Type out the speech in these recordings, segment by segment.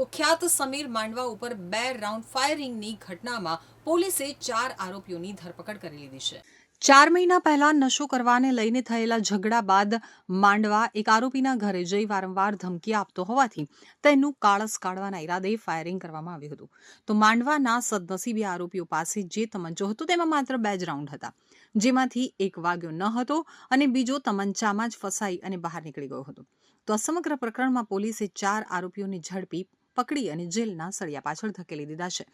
કુખ્યાત સમીર માંડવા ઉપર બે રાઉન્ડ ફાયરિંગની ઘટનામાં પોલીસે ચાર આરોપીઓની ધરપકડ કરી લીધી છે. ચાર મહિના પહેલા નશો કરવાને લઈને થયેલા ઝઘડા બાદ માંડવા એક આરોપીના ઘરે જઈ વારંવાર ધમકી આપતો હોવાથી તેનું કાળસ કાઢવાના ઈરાદે ફાયરિંગ કરવામાં આવ્યું હતું. તો માંડવાના સદનસીબી આરોપીઓ પાસે જે તમંચો હતો તેમાં માત્ર બે જ રાઉન્ડ હતા. જેમાંથી એક વાગ્યો ન હતો અને બીજો તમંચામાં જ ફસાઈ અને બહાર નીકળી ગયો હતો. તો આ સમગ્ર પ્રકરણમાં પોલીસે ચાર આરોપીઓને ઝડપી પકડી અને જેલના સળિયા પાછળ ધકેલી દીધા છે.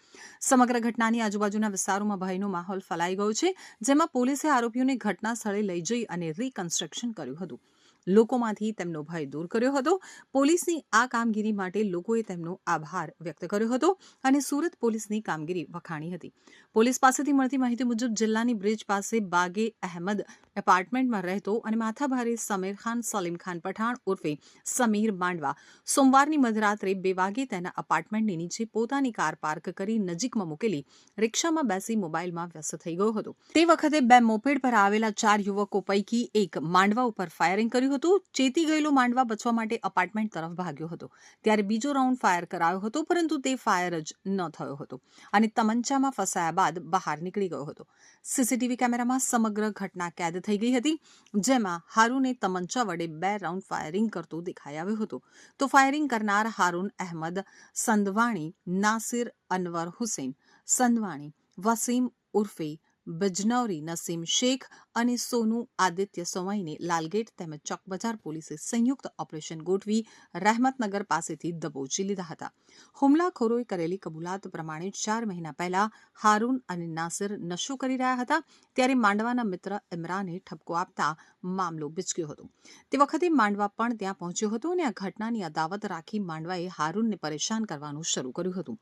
સમગ્ર ઘટનાની આજુબાજુના વિસ્તારોમાં ભયનો માહોલ ફેલાઈ ગયો છે, જેમાં પોલીસે આરોપીઓને ઘટના સ્થળે લઈ જઈ અને રીકન્સ્ટ્રક્શન કર્યું હતું. લોકોમાંથી તેમનો ભય દૂર કર્યો હતો. પોલીસની આ કામગીરી માટે લોકોએ તેમનો આભાર વ્યક્ત કર્યો હતો અને સુરત પોલીસની કામગીરી વખાણી હતી. પોલીસ પાસેથી મળતી માહિતી મુજબ જિલ્લાની બ્રિજ પાસે બાગે અહેમદ એપાર્ટમેન્ટમાં રહેતો અને માથાભારે સમીર ખાન, સલીમ ખાન પઠાણ ઉર્ફે સમીર માંડવા સોમવારની મધરાત્રે બે વાગે તેના અપાર્ટમેન્ટની નીચે પોતાની કાર પાર્ક કરી નજીકમાં મૂકેલી રિક્ષામાં બેસી મોબાઈલમાં વ્યસ્ત થઈ ગયો હતો. તે વખતે બે મોપેડ પર આવેલા ચાર યુવકો પૈકી એક માંડવા ઉપર ફાયરિંગ કર્યું હતું, ચેતી ગયેલો માંડવા બચવા માટે અપાર્ટમેન્ટ તરફ ભાગ્યો હતો. ત્યારે બીજો રાઉન્ડ ફાયર કરાયો હતો, પરંતુ તે ફાયર જ ન થયો હતો અને તમંચામાં ફસાયા બાદ બહાર નીકળી ગયો હતો. સીસીટીવી કેમેરામાં સમગ્ર ઘટના કેદ થઈ ગઈ હતી, જેમાં હારૂને તમંચા વડે બે રાઉન્ડ ફાયરિંગ કરતો દેખાઈ આવ્યો હતો. તો ફાયરિંગ કરનાર હારૂન અહેમદ, સંદવાણી, નાસિર, અનવર હુસેન, સંદવાણી, વસીમ ઉર્ફે, બજનૌરી, નસીમ શેખ અને સોનુ આદિત્ય સોમાઈને લાલગેટ તેમજ ચોકબજાર પોલીસે સંયુક્ત ઓપરેશન ગોઠવી રહેમતનગર પાસેથી દબોચી લીધા હતા. હુમલાખોરોએ કરેલી કબૂલાત પ્રમાણે ચાર મહિના પહેલા હારૂન અને નાસિર નશો કરી રહ્યા હતા, ત્યારે માંડવાના મિત્ર ઇમરાને ઠપકો આપતા મામલો બિચક્યો હતો. તે વખતે માંડવા પણ ત્યાં પહોંચ્યો હતો અને આ ઘટનાની અદાવત રાખી માંડવાએ હારૂનને પરેશાન કરવાનું શરૂ કર્યું હતું.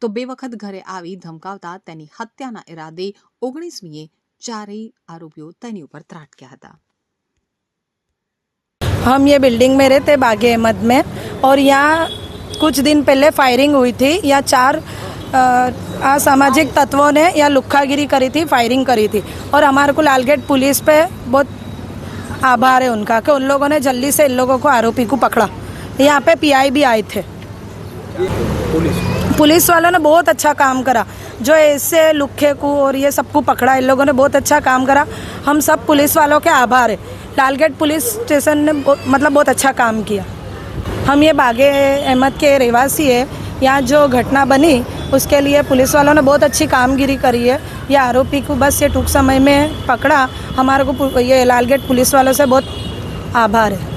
તો બે વખત ઘરે આવી ધમકાવતા તેની હત્યાના ઈરાદે ઓગણીસમીએ ચારેય આરોપીઓ તેની ઉપર ત્રાટક્યા હતા हम ये बिल्डिंग में रहते बागे अहमद में और यहाँ कुछ दिन पहले फायरिंग हुई थी यहाँ चार अ, असामाजिक तत्वों ने यहाँ लुक्खागिरी करी थी फायरिंग करी थी और हमारे को लालगेट पुलिस पे बहुत आभार है उनका कि उन लोगों ने जल्दी से इन लोगों को आरोपी को पकड़ा यहाँ पे पीआई भी आए थे पुलिस वालों ने बहुत अच्छा काम करा जो ऐसे लुखे को और ये सबको पकड़ा, इन लोगों ने बहुत अच्छा काम करा। हम सब पुलिस वालों के आभार है। लालगेट पुलिस स्टेशन ने मतलब बहुत अच्छा काम किया। हम ये बागे अहमद के रहवासी है। यहाँ जो घटना बनी, उसके लिए पुलिस वालों ने बहुत अच्छी कामगिरी करी है। ये आरोपी को बस ये टूक समय में पकड़ा। हमारे को ये लालगेट पुलिस वालों से बहुत आभार है।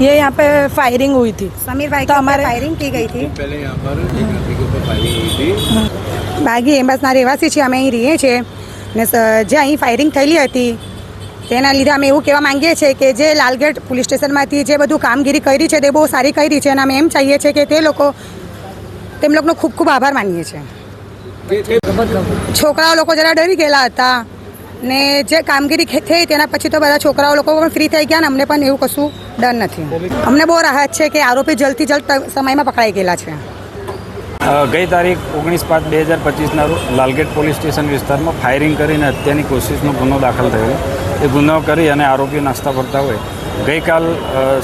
ये यहाँ पे फायरिंग हुई थी समीर भाई तो की हमारे- फायरिंग की गई थी पहले यहाँ पर एक आदमी के ऊपर फायरिंग हुई थी બાગી એમ્બસના રહેવાસી છીએ અમે અહીં રહીએ છીએ ને સ- જે અહીં ફાયરિંગ થયેલી હતી તેના લીધે અમે એવું કહેવા માંગીએ છીએ કે જે લાલગેટ પોલીસ સ્ટેશનમાંથી જે બધું કામગીરી કરી છે તે બહુ સારી કરી છે અને અમે એમ ચાહીએ છીએ કે તે લોકો તેમ લોકોનો ખૂબ ખૂબ આભાર માનીએ છીએ છોકરાઓ લોકો જરા ડરી ગયેલા હતા ને જે કામગીરી થઈ તેના પછી તો બધા છોકરાઓ લોકો પણ ફ્રી થઈ ગયા ને અમને પણ એવું કશું ડર નથી. અમને બહુ રાહત છે કે આરોપી જલ્દથી જલ્દ સમયમાં પકડાઈ ગયેલા છે. ગઈ તારીખ ઓગણીસ પાંચ બે હજાર પચીસના રોજ લાલગેટ પોલીસ સ્ટેશન વિસ્તારમાં ફાયરિંગ કરીને હત્યાની કોશિશનો ગુનો દાખલ થયો એ ગુનો કરી અને આરોપીઓ નાસ્તા ફરતા હોય. ગઈકાલ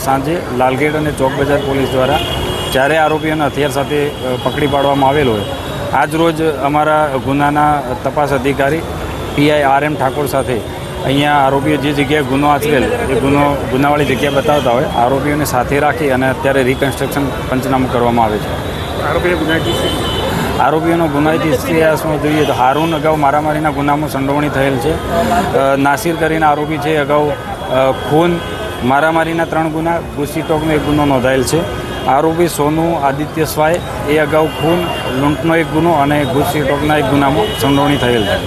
સાંજે લાલગેટ અને ચોક બજાર પોલીસ દ્વારા જ્યારે આરોપીઓને હથિયાર સાથે પકડી પાડવામાં આવેલ હોય. આજ રોજ અમારા ગુનાના તપાસ અધિકારી પીઆઈ આર એમ ઠાકોર સાથે અહીંયા આરોપીઓ જે જગ્યાએ ગુનો આચરેલ એ ગુનો ગુનાવાળી જગ્યા બતાવતા હોય આરોપીઓને સાથે રાખી અને અત્યારે રિકન્સ્ટ્રક્શન પંચનામું કરવામાં આવે છે. આરોપીઓનો ગુનાહિત ઇતિહાસમાં જોઈએ તો હારૂન અગાઉ મારામારીના ગુનામાં સંડોવણી થયેલ છે. નાસિર કરીને આરોપી છે અગાઉ ખૂન મારામારીના ત્રણ ગુના ગુસ્સીટોકનો એક ગુનો નોંધાયેલ છે. આરોપી સોનુ આદિત્ય સ્વાય એ અગાઉ ખૂન લૂંટનો એક ગુનો અને ગુસ્સીટોકના એક ગુનામાં સંડોવણી થયેલ છે.